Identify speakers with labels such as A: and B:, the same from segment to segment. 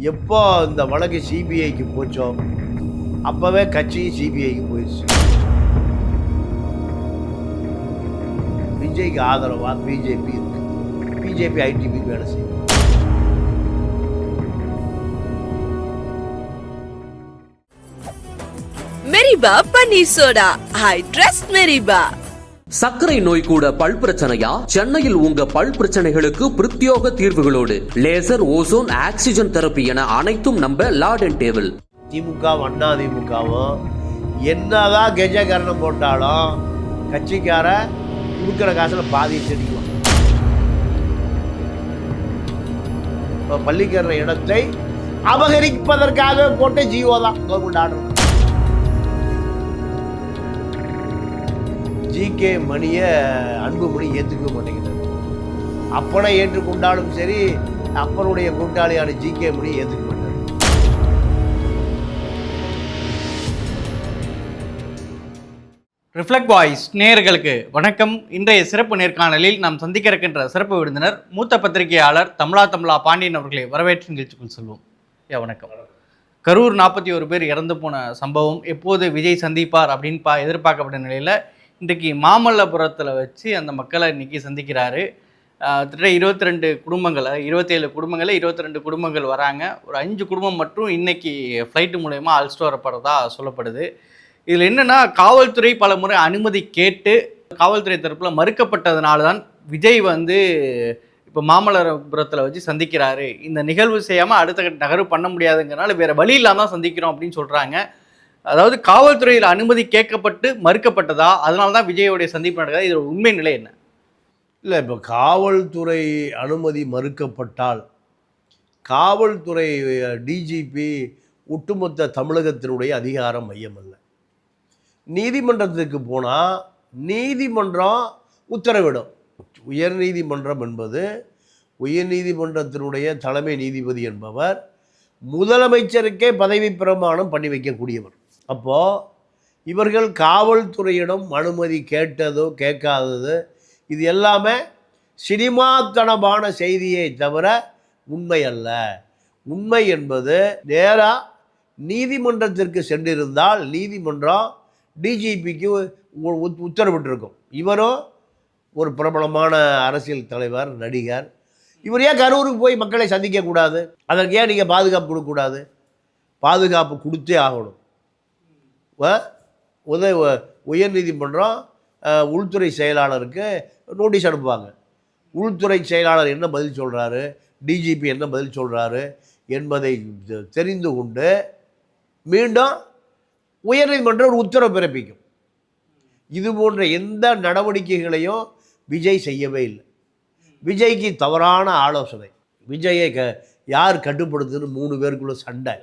A: எப்போ இந்த வழக்கு சிபிஐக்கு போச்சோ அப்போவே கட்சி சிபிஐக்கு போயிடுச்சு. விஜய்க்கு ஆதரவாக பிஜேபி இருக்கு. பிஜேபி ஐடிபி வேலை செய்யும்.
B: மெரிபா பன்னீர் சோடா ஐ ட்ரஸ்ட் மெரிபா
C: சர்க்கரை நோய் கூட பல் பிரச்சனையா? சென்னையில் உங்க பல் பிரச்சனைகளுக்கு பிரத்யோக தீர்வுகளோடு. லேசர் ஓசோன் ஆக்சிஜன் தெரப்பி என அனைத்தும் நம்ப லார்ட் டேபிள்.
A: திமுக அண்ணா திமுகவும் என்னதான் கெஜகரணம் போட்டாலும் கட்சிக்கார கொடுக்குற காசில் பாதி செடிக்குவான். இப்போ பள்ளிக்கிற இடத்தை அபகரிப்பதற்காக போட்ட ஜியோ தான். கவர்மெண்ட் ஆர்டர் ஜிகே மணியை அன்புமணி ஏற்றுக்க மாட்டேங்கிறார். அப்பனை ஏற்றுக்கொண்டாலும் சரி அப்பனுடைய கூட்டாளியான ஜிகே மணி ஏற்றுக்க மாட்டார்.
D: ரிஃப்ளெக்ட் வாய்ஸ் நேயர்களுக்கு வணக்கம். இன்றைய சிறப்பு நேர்காணலில் நாம் சந்திக்க இருக்கின்ற சிறப்பு விருந்தினர் மூத்த பத்திரிகையாளர் தமிழா தமிழா பாண்டியன் அவர்களை வரவேற்று நிகழ்ச்சிக்குள் செல்வோம். ஐயா வணக்கம். கரூர் நாற்பத்தி ஒரு பேர் இறந்து போன சம்பவம் எப்போது விஜய் சந்திப்பார் அப்படின்னு பா எதிர்பார்க்கப்பட்ட நிலையில் இன்றைக்கு மாமல்லபுரத்தில் வச்சு அந்த மக்களை இன்றைக்கி சந்திக்கிறாரு. கிட்டத்தட்ட இருபத்தி ரெண்டு குடும்பங்களை இருபத்தேழு குடும்பங்களை இருபத்தி ரெண்டு குடும்பங்கள் வராங்க. ஒரு அஞ்சு குடும்பம் மட்டும் இன்றைக்கி ஃப்ளைட்டு மூலயமா அழைச்சிட்டு வரப்படுறதா சொல்லப்படுது. இதில் என்னென்னா காவல்துறை பல முறை அனுமதி கேட்டு காவல்துறை தரப்பில் மறுக்கப்பட்டதுனால தான் விஜய் வந்து இப்போ மாமல்லபுரத்தில் வச்சு சந்திக்கிறாரு. இந்த நிகழ்வு செய்யாமல் அடுத்த நகர்வு பண்ண முடியாதுங்கிறனால வேறு வழி இல்லாமல் தான் சந்திக்கிறோம் அப்படின்னு சொல்கிறாங்க அதாவது காவல்துறையில் அனுமதி கேட்கப்பட்டு மறுக்கப்பட்டதா? அதனால தான் விஜயோடைய சந்திப்பு நடக்குதா? இதோட உண்மை நிலை என்ன?
A: இல்லை இப்போ காவல்துறை அனுமதி மறுக்கப்பட்டால் காவல்துறை டிஜிபி ஒட்டுமொத்த தமிழகத்தினுடைய அதிகாரம் மையம் அல்ல. நீதிமன்றத்துக்கு போனால் நீதிமன்றம் உத்தரவிடும். உயர்நீதிமன்றம் என்பது உயர்நீதிமன்றத்தினுடைய தலைமை நீதிபதி என்பவர் முதலமைச்சருக்கே பதவி பிரமாணம் பண்ணி வைக்கக்கூடியவர். அப்போது இவர்கள் காவல்துறையிடம் அனுமதி கேட்டதோ கேட்காதது இது எல்லாமே சினிமாத்தனமான செய்தியை தவிர உண்மை அல்ல. உண்மை என்பது நேராக நீதிமன்றத்திற்கு சென்றிருந்தால் நீதிமன்றம் டிஜிபிக்கு உத்தரவிட்டிருக்கும். இவரும் ஒரு பிரபலமான அரசியல் தலைவர் நடிகர். இவர் ஏன் கரூருக்கு போய் மக்களை சந்திக்கக்கூடாது? அதற்கு ஏன் நீங்கள் பாதுகாப்பு கொடுக்கக்கூடாது? பாதுகாப்பு கொடுத்தே ஆகணும். வ- உதய உயர்நீதிமன்றம் உள்துறை செயலாளருக்கு நோட்டீஸ் அனுப்புவாங்க. உள்துறை செயலாளர் என்ன பதில் சொல்கிறாரு டிஜிபி என்ன பதில் சொல்கிறாரு என்பதை தெ- தெரிந்து கொண்டு மீண்டும் உயர்நீதிமன்றம் ஒரு உத்தரவு பிறப்பிக்கும். இது போன்ற எந்த நடவடிக்கைகளையும் விஜய் செய்யவே இல்லை. விஜய்க்கு தவறான ஆலோசனை. விஜயை க யார் கட்டுப்படுத்துன்னு மூணு பேருக்குள்ள சண்டை.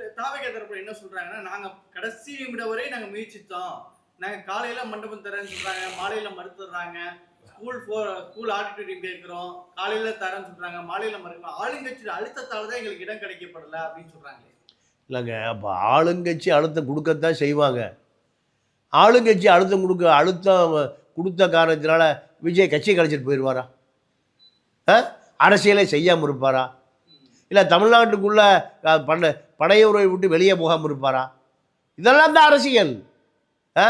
D: என்ன சொல்கிறாங்கன்னா நாங்கள் கடைசி நிமிடம் வரை நாங்க முயற்சித்தோம். நாங்க காலையில மண்டபம் தரேன்னு சொல்றாங்க மாலையில மறுத்துறாங்க ஸ்கூல் ஃபோர் ஸ்கூல் ஆடிட்டோரியம் கேட்கிறோம் காலையில தரேன்னு சொல்றாங்க மாலையில மறுக்கிறோம் ஆளுங்கட்சி அழுத்தத்தால தான் எங்களுக்கு இடம் கிடைக்கப்படல அப்படின்னு சொல்றாங்களே.
A: இல்லைங்க அப்போ ஆளுங்கட்சி அழுத்தம் கொடுக்கத்தான் செய்வாங்க. ஆளுங்கட்சி அழுத்தம் கொடுக்க அழுத்தம் கொடுத்த காரணத்தினால விஜய் கட்சி கழிச்சிட்டு போயிடுவாரா ஆ? அரசியலை செய்யாமல் இருப்பாரா? இல்லை தமிழ்நாட்டுக்குள்ளே பண்ண படையுறவை விட்டு வெளியே போகாமல் இருப்பாரா? இதெல்லாம் தான் அரசியல். ஆ?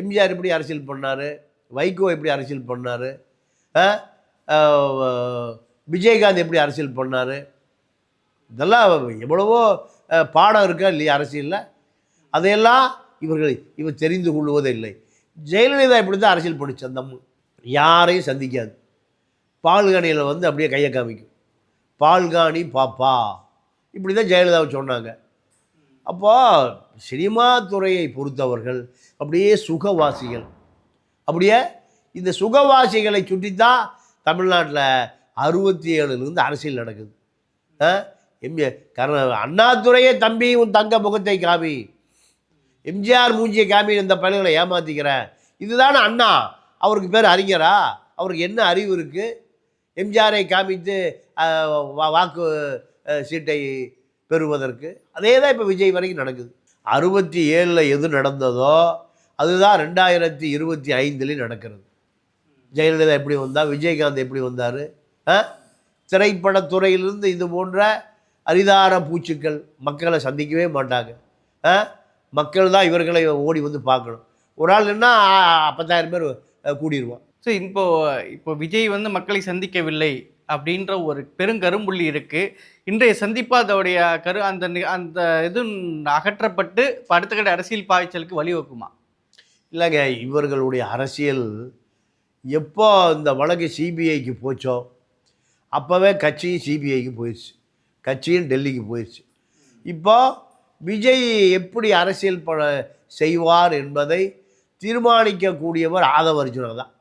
A: எம்ஜிஆர் எப்படி அரசியல் பண்ணார்? வைகோ எப்படி அரசியல் பண்ணார்? விஜயகாந்த் எப்படி அரசியல் பண்ணார்? இதெல்லாம் எவ்வளவோ பாடம் இருக்கா இல்லையா அரசியலில்? அதையெல்லாம் இவர்கள் இவர் தெரிந்து கொள்வதே இல்லை. ஜெயலலிதா இப்படி தான் அரசியல் பண்ணிச்சு அந்த யாரையும் சந்திக்காது. பால்கானியில் வந்து அப்படியே கையை காமிக்கும். பால்காணி பாப்பா. இப்படி தான் ஜெயலலிதாவை சொன்னாங்க. அப்போது சினிமா துறையை பொறுத்தவர்கள் அப்படியே சுகவாசிகள். அப்படியே இந்த சுகவாசிகளை சுற்றி தான் தமிழ்நாட்டில் அறுபத்தி ஏழுலேருந்து அரசியல் நடக்குது. ஆ? எம்ஜிஆர் கர்ண அண்ணாதுரையே தம்பி உன் தங்க முகத்தை காமி. எம்ஜிஆர் மூஞ்சியை காமி இந்த பள்ளிகளை ஏமாற்றிக்கிறேன் இதுதானே அண்ணா. அவருக்கு பேர் அறிஞரா? அவருக்கு என்ன அறிவு இருக்குது எம்ஜிஆரை காமித்து வா- வாக்கு சீட்டை பெறுவதற்கு. அதே தான் இப்போ விஜய் வரைக்கும் நடக்குது. அறுபத்தி ஏழில் எது நடந்ததோ அதுதான் ரெண்டாயிரத்தி இருபத்தி ஐந்துலேயும் நடக்கிறது. ஜெயலலிதா எப்படி வந்தால் விஜயகாந்த் எப்படி வந்தார் திரைப்படத்துறையிலிருந்து இது போன்ற அரிதார பூச்சுக்கள் மக்களை சந்திக்கவே மாட்டாங்க. மக்கள் தான் இவர்களை ஓடி வந்து பார்க்கணும். ஒரு ஆள் என்ன பத்தாயிரம் பேர் கூடிடுவான்
D: ஸோ இப்போ இப்போ விஜய் வந்து மக்களை சந்திக்கவில்லை. அப்படின்ற ஒரு பெருங்கரும்புள்ளி இருக்கு. இன்றைய சந்திப்பு அதோடைய கரு அந்த அந்த இது அகற்றப்பட்டு அடுத்த கட்ட அரசியல் பாய்ச்சலுக்கு வழிவகுக்குமா?
A: இல்லைங்க இவர்களுடைய அரசியல் எப்போ இந்த வழக்கு சிபிஐக்கு போச்சோ அப்போவே கட்சியும் சிபிஐக்கு போயிடுச்சு. கட்சியும் டெல்லிக்கு போயிடுச்சு. இப்போ விஜய் எப்படி அரசியல் ப செய்வார் என்பதை தீர்மானிக்கக்கூடியவர் ஆதவ தான்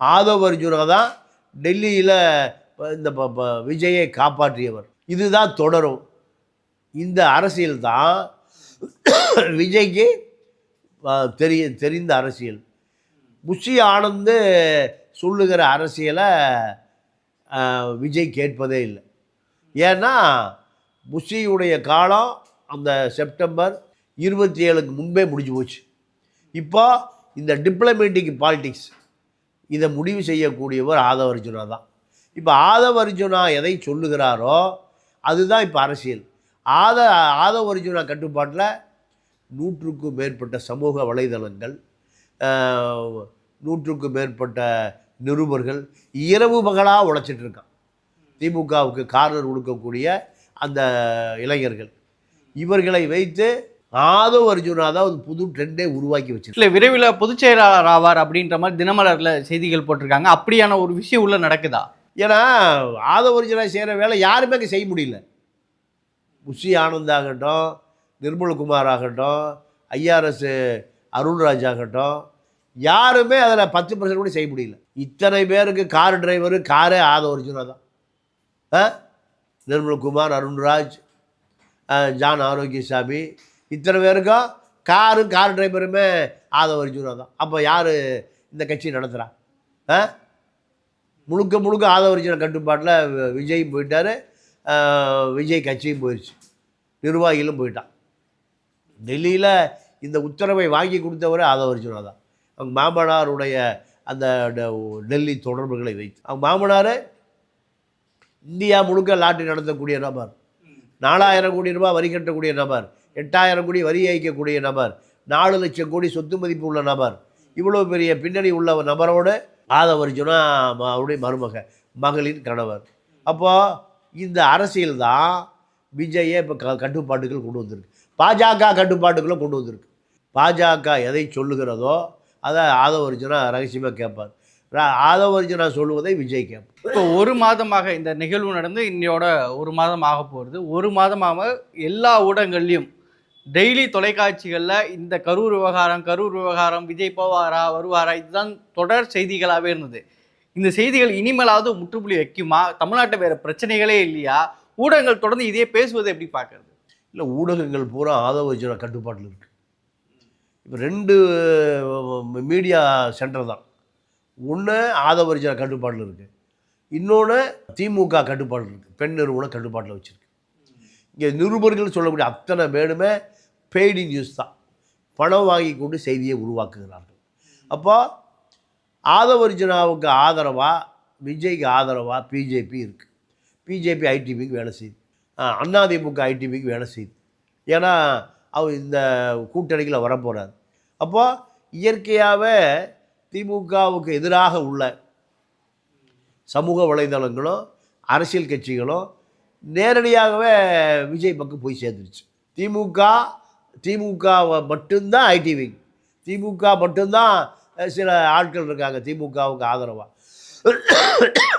A: ஆதவ தான் டெல்லியில் இந்த ப- ப- விஜயை காப்பாற்றியவர். இதுதான் தொடரும். இந்த அரசியல் தான் விஜய்க்கு தெரிய தெரிந்த அரசியல். முஷி ஆனந்து சொல்லுகிற அரசியலை விஜய் கேட்பதே இல்லை. ஏன்னா முஷியுடைய காலம் அந்த செப்டம்பர் இருபத்தி ஏழுக்கு முன்பே முடிஞ்சு போச்சு. இப்போ இந்த டிப்ளமேட்டிக் பாலிடிக்ஸ் இதை முடிவு செய்யக்கூடியவர் ஆதவர்ஜுனா தான் இப்போ ஆதவர்ஜுனா எதை சொல்லுகிறாரோ அதுதான் இப்போ அரசியல். ஆத ஆதவர்ஜுனா கட்டுப்பாட்டில் நூற்றுக்கும் மேற்பட்ட சமூக வலைதளங்கள் நூற்றுக்கும் மேற்பட்ட நிருபர்கள் இரவு பகலாக உழைச்சிட்டு இருக்கான் திமுகவுக்கு கார்னர் கொடுக்கக்கூடிய அந்த இளைஞர்கள். இவர்களை வைத்து ஆதவ அர்ஜுனா தான் ஒரு புது ட்ரெண்டே உருவாக்கி வச்சிருக்கு.
D: இல்லை விரைவில் பொதுச் செயலாளர் ஆவார் அப்படின்ற மாதிரி தினமலர்ல செய்திகள் போட்டிருக்காங்க. அப்படியான ஒரு விஷயம் உள்ள நடக்குதா?
A: ஏன்னா ஆதவ அர்ஜுனா செய்கிற வேலை யாருமே அங்கே செய்ய முடியல. புஷி ஆனந்த் ஆகட்டும் நிர்மல்குமார் ஆகட்டும் ஐஆர்எஸ் அருண்ராஜ் ஆகட்டும் யாருமே அதில் பத்து பர்சன்ட் கூட செய்ய முடியல. இத்தனை பேருக்கு கார் டிரைவரு காரே ஆதவ அர்ஜுனா தான். ஆ? நிர்மல்குமார் அருண்ராஜ் ஜான் ஆரோக்கியசாமி இத்தனை பேருக்கும் காரும் கார் டிரைவருமே ஆதவ அர்ஜுனா தான். அப்போ யார் இந்த கட்சி நடத்துகிறா ஆ? முழுக்க முழுக்க ஆதவரிஜன கட்டுப்பாட்டில் வி- விஜயும் போயிட்டார் விஜய் கட்சியும் போயிடுச்சு நிர்வாகிகளும் போயிட்டான். டெல்லியில் இந்த உத்தரவை வாங்கி கொடுத்தவரே ஆதவரிஜனா தான். அவங்க மாமனாருடைய அந்த டெல்லி தொடர்புகளை வைத்து. அவங்க மாமனார் இந்தியா முழுக்க லாட்டரி நடத்தக்கூடிய நபர். நாலாயிரம் கோடி ரூபாய் வரி கட்டக்கூடிய நபர். எட்டாயிரம் கோடி வரி ஏய்க்கக்கூடிய நபர் நாலு லட்சம் கோடி சொத்து மதிப்பு உள்ள நபர் இவ்வளோ பெரிய பின்னணி உள்ள நபரோடு நபரோடு ஆதவர்ஜுனா அவருடைய மருமக மகளின் கணவர். அப்போது இந்த அரசியல் தான் விஜயை இப்போ க கட்டுப்பாட்டுகள் கொண்டு வந்திருக்கு. பாஜக கட்டுப்பாட்டுகளை கொண்டு வந்திருக்கு. பாஜக எதை சொல்லுகிறதோ அதை ஆதவர்ஜுனா ரகசியமாக கேட்பார். ரா- ஆதவர்ஜுனா சொல்லுவதை விஜய் கேட்பார்.
D: இப்போ ஒரு மாதமாக இந்த நிகழ்வு நடந்து இன்னையோட ஒரு மாதம் ஆக போகிறது ஒரு மாதமாக எல்லா ஊடகங்கள்லையும் டெய்லி தொலைக்காட்சிகளில் இந்த கரூர் விவகாரம் கரூர் விவகாரம் விஜய் போவாரா வருவாரா இதுதான் தொடர் செய்திகளாகவே இருந்தது. இந்த செய்திகள் இனிமேலாவது முற்றுப்புள்ளி வைக்குமா? தமிழ்நாட்டில் வேறு பிரச்சனைகளே இல்லையா? ஊடகங்கள் தொடர்ந்து இதே பேசுவதை எப்படி பார்க்கறது?
A: இல்லை ஊடகங்கள் பூரா ஆதவர்ஜுனா கட்டுப்பாட்டில் இருக்குது இப்போ ரெண்டு மீடியா சென்டர் தான். ஒன்று ஆதவர்ஜுனா கட்டுப்பாட்டில் இருக்குது இன்னொன்று திமுக கட்டுப்பாட்டில் இருக்குது பெண் நிறுவனம் கட்டுப்பாட்டில் வச்சுருக்கு. இங்கே நிருபர்கள் சொல்லக்கூடிய அத்தனை பேருமே பெய்டி நியூஸ் தான். பணம் வாங்கி கொண்டு செய்தியை உருவாக்குகிறார்கள். அப்போ ஆதவர்ஜுனாவுக்கு ஆதரவாக விஜய்க்கு ஆதரவாக பிஜேபி இருக்குது பிஜேபி ஐடிபிக்கு வேலை செய்யுது அண்ணாதிமுக ஐடிபிக்கு வேலை செய்யுது ஏன்னா அவர் இந்த கூட்டணியில் வரப்போகிறார் அப்போ இயற்கையாகவே திமுகவுக்கு எதிராக உள்ள சமூக வலைதளங்களும் அரசியல் கட்சிகளும் நேரடியாகவே விஜய் பக்கம் போய் சேர்ந்துருச்சு. திமுக திமுக மட்டும்தான் ஐடி விங் திமுக மட்டும்தான் சில ஆட்கள் இருக்காங்க திமுகவுக்கு ஆதரவாக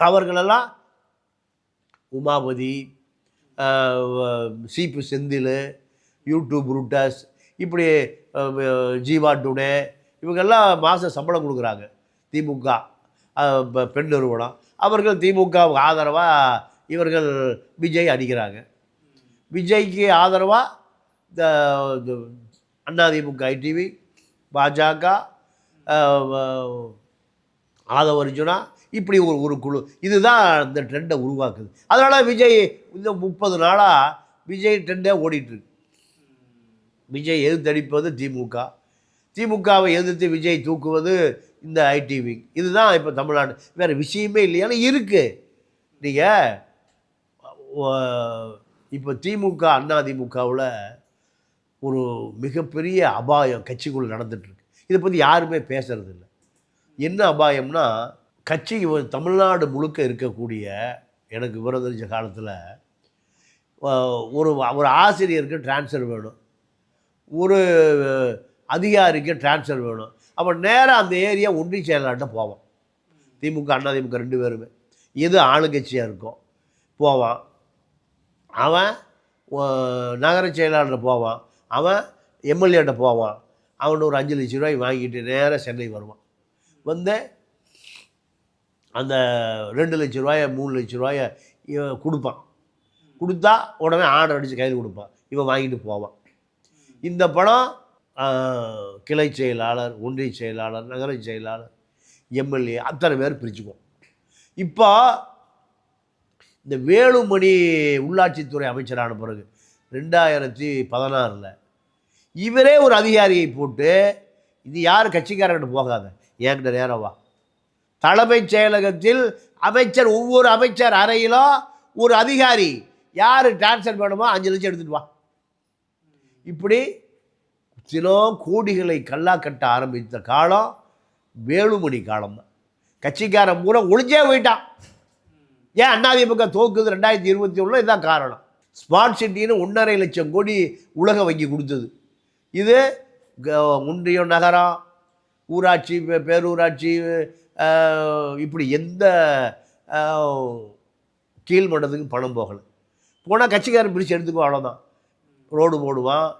A: அவர்களெல்லாம் உமாபதி சீப்பு செந்தில் யூடியூப் ரூட்டஸ் இப்படி ஜீவா டுடே இவங்கெல்லாம் மாத சம்பளம் கொடுக்குறாங்க திமுக பெண் நிறுவனம். அவர்கள் திமுகவுக்கு ஆதரவாக இவர்கள் விஜய் அடிக்கிறாங்க. விஜய்க்கு ஆதரவாக அதிமுக ஐடிவி பாஜக ஆதவ அர்ஜுனா இப்படி ஒரு ஒரு குழு. இதுதான் இந்த ட்ரெண்டை உருவாக்குது. அதனால் விஜய் இந்த முப்பது நாளாக விஜய் ட்ரெண்டே ஓடிட்டுருக்கு விஜய் எதிர்த்தடிப்பது திமுக. திமுகவை எதிர்த்து விஜய் தூக்குவது இந்த ஐடிவி. இதுதான் இப்போ தமிழ்நாடு. வேறு விஷயமே இல்லையானு இருக்குது நீங்கள் இப்போ திமுக அண்ணா திமுகவில் ஒரு மிகப்பெரிய அபாயம் கட்சிக்குள்ளே நடந்துட்டுருக்கு. இதை பற்றி யாருமே பேசுறது இல்லை என்ன அபாயம்னா கட்சி தமிழ்நாடு முழுக்க இருக்கக்கூடிய எனக்கு விவரம் தெரிஞ்ச காலத்தில் ஒரு ஒரு ஆசிரியருக்கு ட்ரான்ஸ்ஃபர் வேணும். ஒரு அதிகாரிக்கு ட்ரான்ஸ்ஃபர் வேணும். அப்போ நேராக அந்த ஏரியா ஒன்றிய செயலாளர்கிட்ட போவான். திமுக அண்ணா திமுக ரெண்டு பேருமே. எது ஆளுங்கட்சியாக இருக்கும் போவான். அவன் நகர செயலாளர் போவான். அவன் எம்எல்ஏட்ட போவான். அவன் ஒரு அஞ்சு லட்ச ரூபாய் வாங்கிட்டு நேராக சென்னை வருவான். வந்து அந்த ரெண்டு லட்ச ரூபாய மூணு லட்ச ரூபாய கொடுப்பான். கொடுத்தா உடனே ஆர்டர் அடித்து கையில் கொடுப்பான். இவன் வாங்கிட்டு போவான். இந்த படம் கிளை செயலாளர் ஒன்றிய செயலாளர் நகர செயலாளர் எம்எல்ஏ அத்தனை பேர் பிரிச்சுக்குவோம். இப்போ இந்த வேலுமணி உள்ளாட்சித்துறை அமைச்சரான பிறகு ரெண்டாயிரத்தி பதினாறில் இவரே ஒரு அதிகாரியை போட்டு இது யார்? கட்சிக்காரர்கிட்ட போகாத. என்கிட்ட நேரம் வா. தலைமைச் செயலகத்தில் அமைச்சர் ஒவ்வொரு அமைச்சர் அறையிலும் ஒரு அதிகாரி. யார் டிரான்ஸ்ஃபர் வேணுமோ அஞ்சு லட்சம் எடுத்துட்டு வா. இப்படி தினம் கோடிகளை கல்லா கட்ட ஆரம்பித்த காலம் வேலுமணி காலம். தான் கட்சிக்காரன் பூரா ஒளிஞ்சே போயிட்டான். ஏன் அண்ணாதிமுக தோக்குது ரெண்டாயிரத்தி இருபத்தி ஒன்றில் இதுதான் காரணம். ஸ்மார்ட் சிட்டின்னு ஒன்றரை லட்சம் கோடி உலக வங்கி கொடுத்தது. இது க- ஒன்றியம் நகரம் ஊராட்சி பே- பேரூராட்சி இப்படி எந்த கீழ் கீழ்மட்டத்துக்கும் பணம் போகலை. போனால் கட்சிக்காரன் பிரித்து எடுத்துக்குவோம் அவ்வளோதான் ரோடு போடுவான்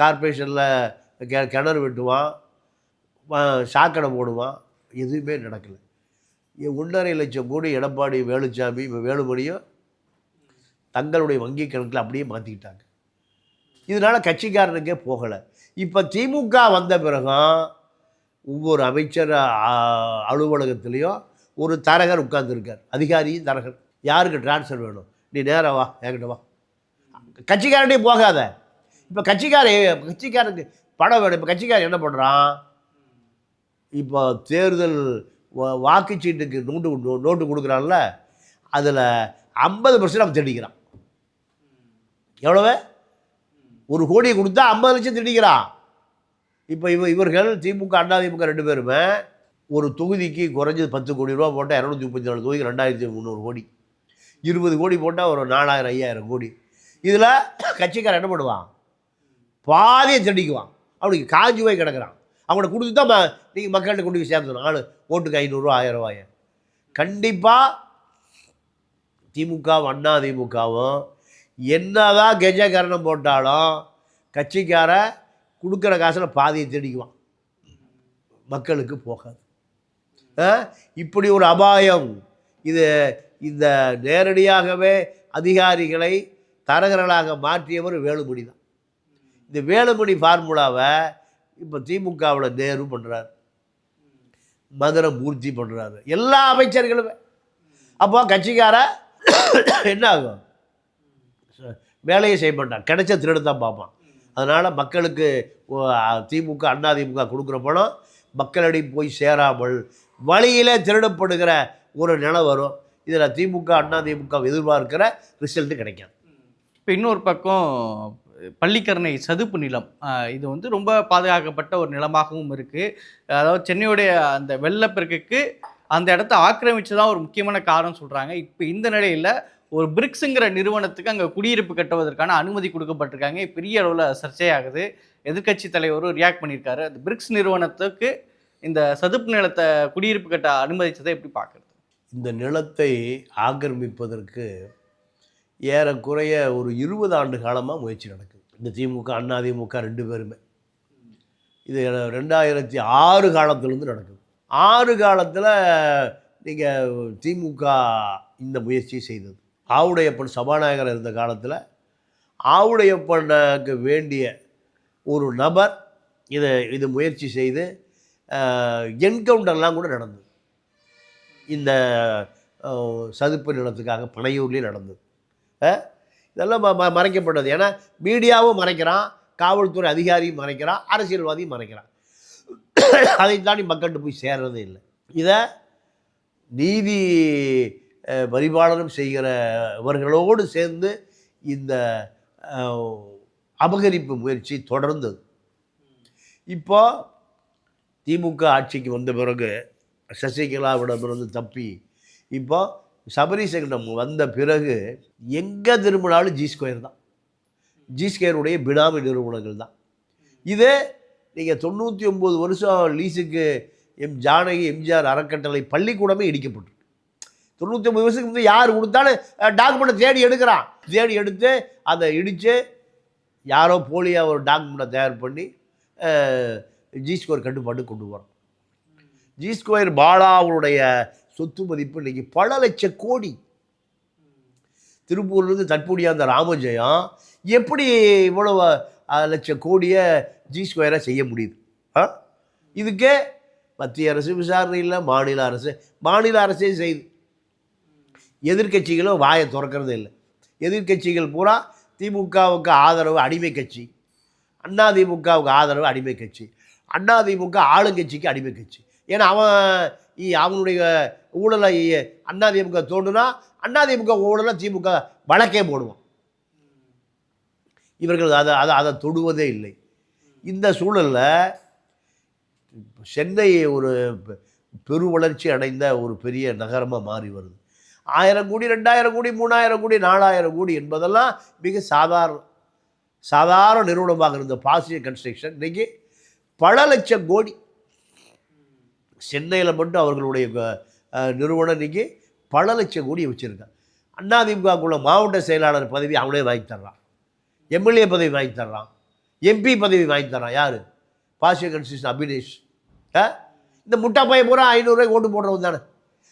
A: கார்ப்பரேஷனில் கெ கிணறு வெட்டுவான் சாக்கடை போடுவான் எதுவுமே நடக்கலை. ஒன்றரை லட்சம் கோடி எடப்பாடி வேலுச்சாமி வேலுமணியும் தங்களுடைய வங்கி கணக்கில் அப்படியே மாற்றிக்கிட்டாங்க இதனால் கட்சிக்காரனுக்கே போகலை. இப்போ திமுக வந்த பிறகும் ஒவ்வொரு அமைச்சர் அலுவலகத்துலேயும் ஒரு தரகர் உட்கார்ந்துருக்கார். அதிகாரியும் தரகர். யாருக்கு ட்ரான்ஸ்ஃபர் வேணும்? நீ நேராக வா என்கிட்ட வா. கட்சிக்காரனே போகாத. இப்போ கட்சிக்கார கட்சிக்காரனுக்கு பணம் வேணும். இப்போ கட்சிக்காரன் என்ன பண்ணுறான் இப்போ தேர்தல் வா- வாக்குச்சீட்டுக்கு நோட்டு நோ- நோட்டு கொடுக்குறான்ல அதில் ஐம்பது பர்சன்ட் அவன் திடிக்கிறான். எவ்வளவு? ஒரு கோடி கொடுத்தா ஐம்பது லட்சம் திடிக்கிறான் இப்போ இவ இவர்கள் திமுக அண்ணா திமுக ரெண்டு பேருமே ஒரு தொகுதிக்கு குறைஞ்சது பத்து கோடி ரூபா போட்டால் இரநூத்தி முப்பத்தி நாலு தொகுதி ரெண்டாயிரத்தி முந்நூறு கோடி. இருபது கோடி போட்டால் ஒரு நாலாயிரம் ஐயாயிரம் கோடி. இதில் கட்சிக்காரன் என்ன பண்ணுவான்? பாதியை திடிக்குவான் அவனுக்கு காஞ்சி போய் கிடக்குறான். அவனை கொடுத்து தான் ம- நீங்கள் மக்கள்கிட்ட கொண்டு போய் சேர்த்துணும் ஆள் ஓட்டுக்கு ஐநூறுரூவா ஆயிரம் ரூபாயை கண்டிப்பாக திமுகவும் அண்ணா திமுகவும் என்னதான் கெஜகரணம் போட்டாலும் கட்சிக்கார கொடுக்குற காசில் பாதியை தேடிக்குவான். மக்களுக்கு போகாது. இப்படி ஒரு அபாயம். இது இந்த நேரடியாகவே அதிகாரிகளை தரகர்களாக மாற்றியவர் வேலுமணி தான். இந்த வேலுமணி ஃபார்முலாவை இப்போ திமுகவில் நேரு பண்ணுறாரு மதுரை மூர்த்தி பண்ணுறாரு எல்லா அமைச்சர்களுமே. அப்போ கட்சிக்கார என்ன ஆகும்? வேலையை செய்ய மாட்டான். கிடைச்ச திருடு தான் பார்ப்பான். அதனால் மக்களுக்கு திமுக அண்ணா திமுக கொடுக்குற பணம் மக்களிடையே போய் சேராமல் வழியிலே திருடப்படுகிற ஒரு நிலை வரும். இதில் திமுக அண்ணா திமுக எதிர்பார்க்கிற ரிசல்ட்டு கிடைக்காது.
D: இப்போ இன்னொரு பக்கம் பள்ளிக்கரணை சதுப்பு நிலம் இது வந்து ரொம்ப பாதுகாக்கப்பட்ட ஒரு நிலமாகவும் இருக்குது அதாவது சென்னையுடைய அந்த வெள்ளப்பெருக்குக்கு அந்த இடத்த ஆக்கிரமிச்சு தான் ஒரு முக்கியமான காரணம் சொல்கிறாங்க இப்போ இந்த நிலையில் ஒரு பிரிக்ஸுங்கிற நிறுவனத்துக்கு அங்கே குடியிருப்பு கட்டுவதற்கான அனுமதி கொடுக்கப்பட்டிருக்காங்க. பெரிய அளவில் சர்ச்சையாகுது எதிர்க்கட்சி தலைவரும் ரியாக்ட் பண்ணியிருக்காரு. அந்த பிரிக்ஸ் நிறுவனத்துக்கு இந்த சதுப்பு நிலத்தை குடியிருப்பு கட்ட அனுமதித்ததை எப்படி பார்க்குறது?
A: இந்த நிலத்தை ஆக்கிரமிப்பதற்கு ஏறக்குறைய ஒரு இருபது ஆண்டு காலமாக முயற்சி நடக்குது. இந்த திமுக அண்ணா திமுக ரெண்டு பேருமே. இது ரெண்டாயிரத்தி ஆறு காலத்துலேருந்து நடக்குது. ஆறு காலத்தில் நீங்கள் திமுக இந்த முயற்சியை செய்தது. ஆவுடையப்பன் சபாநாயகர் இருந்த காலத்தில் ஆவுடையப்பனுக்கு வேண்டிய ஒரு நபர் இதை இது முயற்சி செய்து என்கவுண்டர்லாம் கூட நடந்தது. இந்த சதுப்பு நிலத்துக்காக பனையூர்லேயும் நடந்தது. இதெல்லாம் ம- ம- மறைக்கப்பட்டது. ஏன்னா மீடியாவும் மறைக்கிறான் காவல்துறை அதிகாரியும் மறைக்கிறான் அரசியல்வாதியும் மறைக்கிறான். அதை தாண்டி மக்கள்கிட்ட போய் சேர்றதே இல்லை. இதை நீதி பரிபாலனம் செய்கிறவர்களோடு சேர்ந்து இந்த அபகரிப்பு முயற்சி தொடர்ந்தது. இப்போ திமுக ஆட்சிக்கு வந்த பிறகு சசிகலாவிடமிருந்து தப்பி இப்போ சபரீசனிடம் வந்த பிறகு எங்கே திரும்பினாலும் ஜி ஸ்கொயர் தான். ஜி ஸ்கொயருடைய பினாமி நிறுவனங்கள் தான். இதே நீங்கள் தொண்ணூற்றி ஒம்பது வருஷம் லீஸுக்கு எம் ஜானகி எம்ஜிஆர் அறக்கட்டளை பள்ளிக்கூடமே இடிக்கப்பட்டு தொண்ணூற்றி ஒம்பது வருஷத்துக்கு யார் கொடுத்தாலும் டாக்குமெண்ட்டை தேடி எடுக்கிறான். தேடி எடுத்து அதை இடித்து யாரோ போலியாக ஒரு டாக்குமெண்ட்டை தயார் பண்ணி ஜி ஸ்கொயர் கட்டுப்பாட்டு கொண்டு வரோம் ஜி ஸ்கொயர் பாலாவுடைய சொத்து மதிப்பு இன்றைக்கி பல லட்ச கோடி. திருப்பூர்லேருந்து தற்போதைய அந்த ராமஜெயம் எப்படி இவ்வளவு லட்ச கோடியை ஜி ஸ்கொயரை செய்ய முடியுது? ஆ? இதுக்கே மத்திய அரசு விசாரணை இல்லை மாநில அரசு மாநில அரசே செய்யுது எதிர்க்கட்சிகளும் வாயை திறக்கிறது இல்லை. எதிர்க்கட்சிகள் பூரா திமுகவுக்கு ஆதரவு அடிமை கட்சி. அண்ணா திமுகவுக்கு ஆதரவு அடிமை கட்சி. அண்ணா திமுக ஆளுங்கட்சிக்கு அடிமை கட்சி. ஏன்னா அவன் இ- அவனுடைய ஊழலை அண்ணா திமுக தோண்டுனா அண்ணா திமுக ஊழலை திமுக வழக்கே போடுவான். இவர்கள் அதை அதை அதை தொடுவதே இல்லை. இந்த சூழலில் சென்னை ஒரு பெ- வளர்ச்சி அடைந்த ஒரு பெரிய நகரமாக மாறி வருது. ஆயிரம் கோடி ரெண்டாயிரம் கோடி மூணாயிரம் கோடி நாலாயிரம் கோடி என்பதெல்லாம் மிக சாதாரண சாதாரண நிறுவனமாக இருந்த பாசிட்டிவ் கன்ஸ்ட்ரக்ஷன். இன்றைக்கி பல லட்சம் கோடி. சென்னையில் மட்டும் அவர்களுடைய நிறுவனம் இன்றைக்கி பல லட்சம் கோடி வச்சுருக்காங்க. அண்ணாதிமுகக்குள்ள மாவட்ட செயலாளர் பதவி அவனே வாங்கி தர்றான். எம்எல்ஏ பதவி வாங்கி தர்றான். எம்பி பதவி வாங்கி தர்றான். யார்? Positive construction Abhinesh. ஆ? இந்த முட்டா பையன் பூரா ஐநூறுரூவாய்க்கு ஓட்டு போடுறவன் தானே.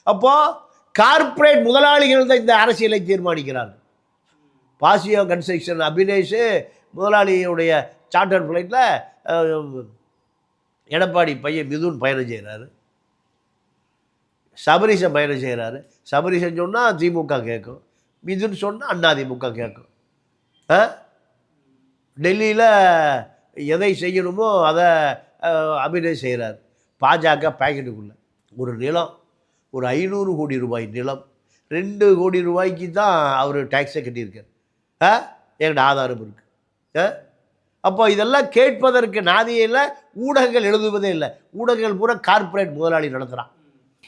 A: அப்போது கார்ப்பரேட் முதலாளிகள் தான் இந்த அரசியலை தீர்மானிக்கிறார்கள் பாசியோ கன்ஸ்ட்ரக்ஷன் அபினேஷ் முதலாளியுடைய சார்ட்டர் ஃப்ளைட்டில் எடப்பாடி பையன் மிதுன் பயணம் செய்கிறாரு சபரிசன் பயணம் செய்கிறாரு சபரிசன் சொன்னால் திமுக கேட்கும். மிதுன் சொன்னால் அண்ணா திமுக கேட்கும். ஆ டெல்லியில் எதை செய்யணுமோ அதை அபிநயம் செய்கிறார் பாஜக பேக்கெட்டுக்குள்ளே ஒரு நிலம். ஒரு ஐநூறு கோடி ரூபாய் நிலம். ரெண்டு கோடி ரூபாய்க்கு தான் அவர் டேக்ஸை கட்டியிருக்கார். ஆ? என்கிட்ட ஆதாரம் இருக்குது ஆ? அப்போ இதெல்லாம் கேட்பதற்கு நாதியில் ஊடகங்கள் எழுதுவதே இல்லை. ஊடகங்கள் பூரா கார்ப்பரேட் முதலாளி நடத்துகிறான்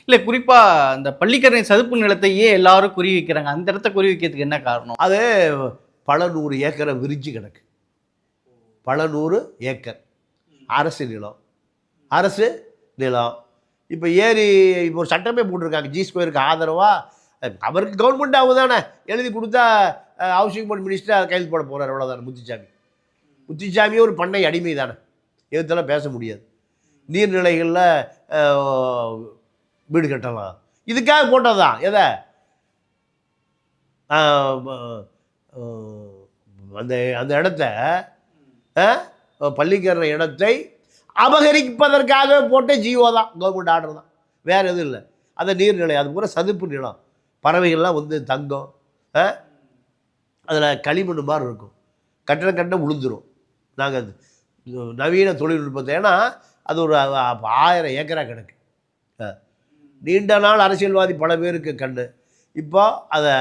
D: இல்லை குறிப்பாக அந்த பள்ளிக்கரணை சதுப்பு நிலத்தையே எல்லாரும் குறி வைக்கிறாங்க. அந்த இடத்த குறி வைக்கிறதுக்கு என்ன காரணம்?
A: அது பல நூறு ஏக்கரை விரிஞ்சு கிடக்கு. பல நூறு ஏக்கர். அரசு நிலம். அரசு நிலம். இப்போ ஏறி இப்போ ஒரு சட்டமே போட்டிருக்காங்க. ஜி ஸ்கொயருக்கு ஆதரவாக அவருக்கு கவர்மெண்ட் ஆகுதானே எழுதி கொடுத்தா ஹவுசிங் போர்டு மினிஸ்டர் அதை கையெழுத்து போட போகிறார் அவ்வளோதானே முத்துச்சாமி. முத்துச்சாமியே ஒரு பண்ணை அடிமை தானே. எதுத்தெல்லாம் பேச முடியாது. நீர்நிலைகளில் வீடு கட்டலாம். இதுக்காக போட்டது தான் எதை அந்த அந்த இடத்த பள்ளிக்கிற இடத்தை அபகரிப்பதற்காக போட்ட ஜியோ தான் கவர்மெண்ட் ஆர்டர் தான். வேறு எதுவும் இல்லை. அந்த நீர்நிலை அது பூரா சதுப்பு நிலம். பறவைகள்லாம் வந்து தங்கம் அதில் களிமண் மாதிரி இருக்கும். கட்டிடம் கட்டிடம் விழுந்துரும் நாங்கள் நவீன தொழில்நுட்பத்தை ஏன்னா அது ஒரு ஆயிரம் ஏக்கராக கிடக்கு. நீண்ட நாள் அரசியல்வாதி பல பேருக்கு கண்டு இப்போ அதை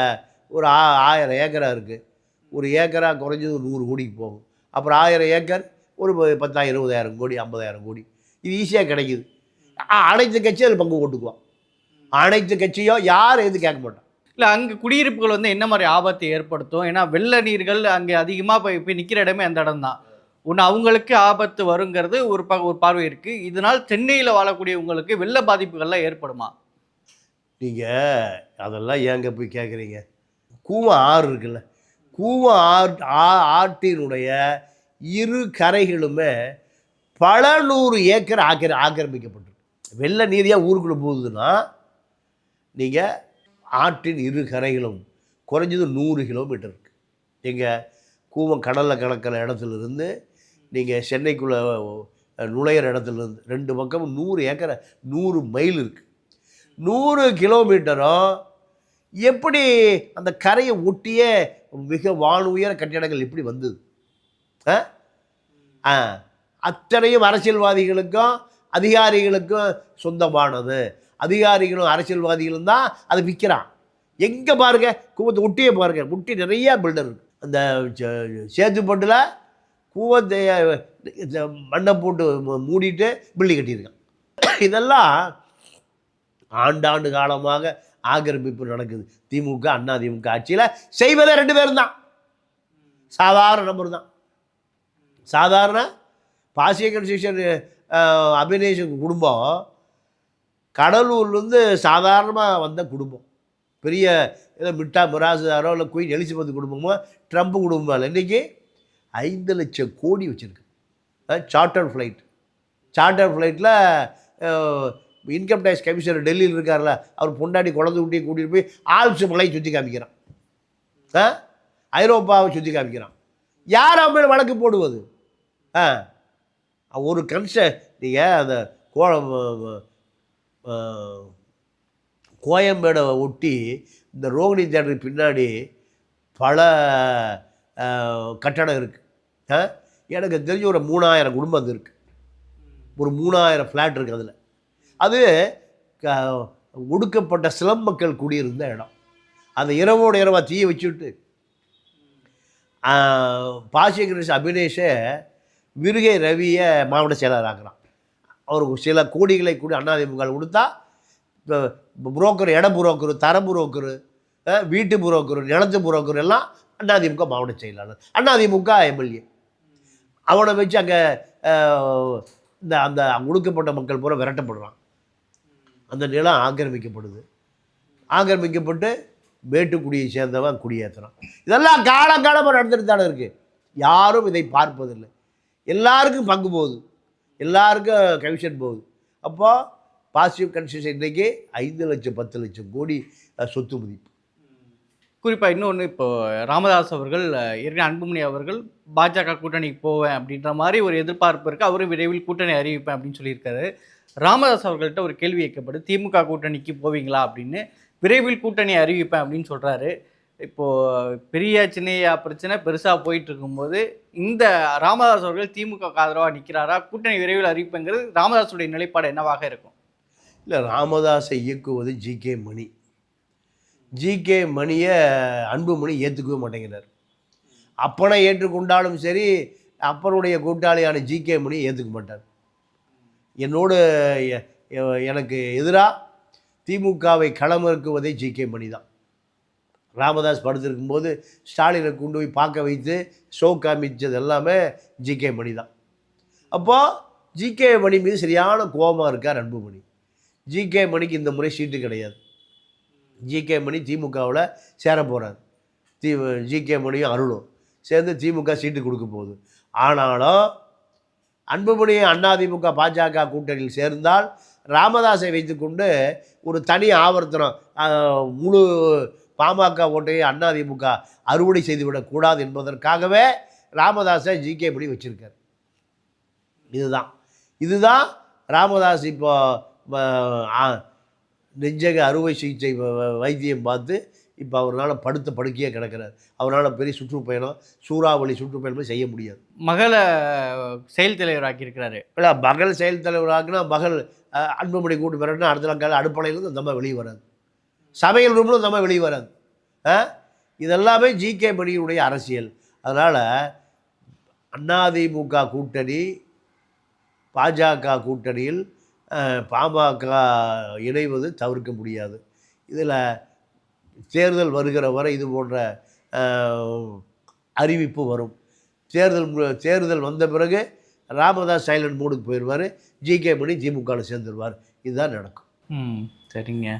A: ஒரு ஆ ஆயிரம் ஏக்கராக இருக்குது ஒரு ஏக்கராக குறைஞ்சது ஒரு நூறு கோடிக்கு போகும். அப்புறம் ஆயிரம் ஏக்கர் ஒரு பத்தாயிரம் இருபதாயிரம் கோடி ஐம்பதாயிரம் கோடி. இது ஈஸியாக கிடைக்குது. அனைத்து கட்சியும் அதில் பங்கு போட்டுக்குவான் அனைத்து கட்சியும் யார் எது கேட்க மாட்டான்.
D: இல்லை அங்கே குடியிருப்புகள் வந்து என்ன மாதிரி ஆபத்தை ஏற்படுத்தும்? ஏன்னா வெள்ள நீர்கள் அங்கே அதிகமாக போய் போய் நிற்கிற இடமே அந்த இடம் தான். ஒன்று அவங்களுக்கு ஆபத்து வருங்கிறது ஒரு ப ஒரு பார்வை இருக்குது இதனால் சென்னையில் வாழக்கூடியவங்களுக்கு வெள்ள பாதிப்புகள்லாம் ஏற்படுமா?
A: நீங்கள் அதெல்லாம் ஏங்க போய் கேட்குறீங்க கூவம் ஆறு இருக்குல்ல. கூவம் ஆறு ஆ- ஆற்றினுடைய இரு கரைகளுமே பல நூறு ஏக்கர் ஆக்கிர ஆக்கிரமிக்கப்பட்டிருக்கு. வெள்ள நீரியாக ஊருக்குள்ளே போகுதுன்னா நீங்கள் ஆற்றின் இரு கரைகளும் குறைஞ்சது நூறு கிலோமீட்டர் இருக்குது நீங்கள் கூவம் கடலில் கிடக்கிற இடத்துலேருந்து நீங்கள் சென்னைக்குள்ளே நுழையிற இடத்துல இருந்து ரெண்டு பக்கமும் நூறு ஏக்கரை நூறு மைல் இருக்குது நூறு கிலோமீட்டரும் எப்படி அந்த கரையை ஒட்டியே மிக வானுயர கட்டிடங்கள் எப்படி வந்தது? அத்தனையும் அரசியல்வாதிகளுக்கும் அதிகாரிகளுக்கும் சொந்தமானது. அதிகாரிகளும் அரசியல்வாதிகளும் தான் அதை விற்கிறான் எங்கே பாருங்க கூவத்தை ஒட்டியே பாருங்க. ஒட்டி நிறைய பில்டர் இருக்கு. அந்த சே- சேத்துப்பட்டில் கூவத்தை இந்த மண்ணை போட்டு மூடிட்டு பில்டிங் கட்டியிருக்கான். இதெல்லாம் ஆண்டாண்டு காலமாக ஆக்கிரமிப்பு நடக்குது. திமுக அண்ணா திமுக ஆட்சியில் செய்வதே ரெண்டு பேரும் தான் சாதாரண நபர் தான் சாதாரண பாசிய கன்ஸ்ட்ரக்ஷன் அபினேஷன் குடும்பம் கடலூர்லேருந்து சாதாரணமாக வந்த குடும்பம். பெரிய ஏதோ மிட்டா மிராசுதாரோ இல்லை குயின் எலிசபெத் குடும்பமோ ட்ரம்ப் குடும்பம் இல்லை. இன்றைக்கி ஐந்து லட்சம் கோடி வச்சுருக்கு. சார்ட்டர் ஃப்ளைட் சார்ட்டர் ஃப்ளைட்டில் இன்கம் டேக்ஸ் கமிஷனர் டெல்லியில் இருக்கார்ல அவர் பொண்டாடி குழந்தை குட்டியை கூட்டிகிட்டு போய் ஆல்ப்ஸ் மலையை சுற்றி காமிக்கிறான். ஆ ஐரோப்பாவை சுற்றி காமிக்கிறான். யார் அவன் மேலே வழக்கு போடுவது? ஆ. ஒரு கன்ச நீங்கள் அந்த கோ கோயம்பேடை ஒட்டி இந்த ரோகிணி தேட்டருக்கு பின்னாடி பல கட்டடம் இருக்குது எனக்கு தெரிஞ்ச ஒரு மூணாயிரம் குடும்பம் அது இருக்குது ஒரு மூணாயிரம் ஃப்ளாட் இருக்குது அதில். அது க- ஒடுக்கப்பட்ட சிலம் மக்கள் குடியிருந்த இடம். அந்த இரவோட இரவா தீயை வச்சுட்டு பாசிய கணேஷ் அபினேஷை விருகை ரவியை மாவட்ட செயலர் ஆக்குறான். அவருக்கு சில கோடிகளை கூட அண்ணாதிமுக கொடுத்தா இப்போ புரோக்கர் இட புரோக்கர் தர புரோக்கர் வீட்டு புரோக்கர் நிலத்து புரோக்கர் எல்லாம் அதிமுக மாவட்ட செயலாளர். அதிமுக எம்எல்ஏ. அவனை வச்சு அங்கே இந்த அந்த ஒடுக்கப்பட்ட மக்கள் பூரா விரட்டப்படுறான். அந்த நிலம் ஆக்கிரமிக்கப்படுது. ஆக்கிரமிக்கப்பட்டு மேட்டுக்குடியை சேர்ந்தவன் குடியேற்றுறான் இதெல்லாம் காலங்காலமாக நடந்துட்டு தானே இருக்குது யாரும் இதை பார்ப்பதில்லை. எல்லாருக்கும் பங்கு போகுது. எல்லாருக்கும் கமிஷன் போகுது. அப்போது பாசிட்டிவ் கன்ஸ்ட்ரக்ஷன் இன்றைக்கி ஐந்து லட்சம் பத்து லட்சம் கோடி சொத்து மதிப்பு.
D: குறிப்பாக இன்னொன்று இப்போ ராமதாஸ் அவர்கள் இருக்க ஏற்கனவே அன்புமணி அவர்கள் பாஜக கூட்டணிக்கு போவேன் அப்படின்ற மாதிரி ஒரு எதிர்பார்ப்பு இருக்குது அவரும் விரைவில் கூட்டணி அறிவிப்பேன் அப்படின்னு சொல்லியிருக்காரு. ராமதாஸ் அவர்கள்ட்ட ஒரு கேள்வி கேட்கப்படு திமுக கூட்டணிக்கு போவீங்களா அப்படின்னு. விரைவில் கூட்டணி அறிவிப்பேன் அப்படின்னு சொல்கிறாரு இப்போது பெரிய சின்னையா பிரச்சனை பெருசாக போயிட்டு இருக்கும்போது இந்த ராமதாஸ் அவர்கள் திமுக ஆதரவாக நிற்கிறாரா கூட்டணி விரைவில் அறிவிப்புங்கிறது ராமதாஸுடைய நிலைப்பாடு என்னவாக இருக்கும்?
A: இல்லை ராமதாஸை இயக்குவது G K Mani. G K மணியை அன்புமணி ஏற்றுக்கவே மாட்டேங்கிறார். அப்பனை ஏற்றுக்கொண்டாலும் சரி அப்பனுடைய கூட்டாளியான ஜி கே மணி ஏற்றுக்க மாட்டார். என்னோடு எனக்கு எதிராக திமுகவை களமிறக்குவதே ஜி கே மணி தான் ராமதாஸ் படுத்திருக்கும்போது ஸ்டாலினை கொண்டு போய் பார்க்க வைத்து ஷோ காமிச்சது எல்லாமே ஜி கே மணி தான். அப்போது ஜி கே மணி மீது சரியான கோபமாக இருக்கார் அன்புமணி. ஜி கே மணிக்கு இந்த முறை சீட்டு கிடையாது. ஜி கே மணி திமுகவில் சேர போகிறார் தி ஜி கே மணியும் அருளும். சேர்ந்து திமுக சீட்டு கொடுக்க போகுது. ஆனாலும் அன்புமணி அதிமுக பாஜக கூட்டணியில் சேர்ந்தால் ராமதாஸை வைத்துக்கொண்டு ஒரு தனி ஆவர்த்தனம் முழு பாமக ஓட்டையை அதிமுக அறுவடை செய்துவிடக்கூடாது என்பதற்காகவே ராமதாஸை ஜி கே மணி வச்சுருக்கார். இதுதான். இதுதான் ராமதாஸ் இப்போ நெஞ்சக அறுவை சிகிச்சை வைத்தியம் பார்த்து இப்போ அவரால் படுத்த படுக்கையே கிடக்கிறார். அவரால் பெரிய சுற்றுப்பயணம் சூறாவளி சுற்றுப்பயணமே செய்ய முடியாது.
D: மகளை செயல் தலைவராக்கியிருக்கிறாரு
A: இல்லை மகள் செயல் தலைவராக்குனா மகள் அன்புமணி கூட்டு பிறகுனா அடுத்த நாள் அடுப்படையிலேருந்து அந்த அம்மா வெளியே வராது. சமையல் ரூமில் நம்ம வெளியே வராது. ஆ? இதெல்லாமே ஜி கே மணியுடைய அரசியல். அதனால் அதிமுக கூட்டணி பாஜக கூட்டணியில் பாமக இணைவது தவிர்க்க முடியாது. இதில் தேர்தல் வருகிற வரை இது போன்ற அறிவிப்பு வரும். தேர்தல் மு- தேர்தல் வந்த பிறகு ராமதாஸ் சைலண்ட் மூடுக்கு போயிடுவார் ஜி கே மணி திமுகவில் சேர்ந்துருவார். இதுதான் நடக்கும்.
D: ம் சரிங்க.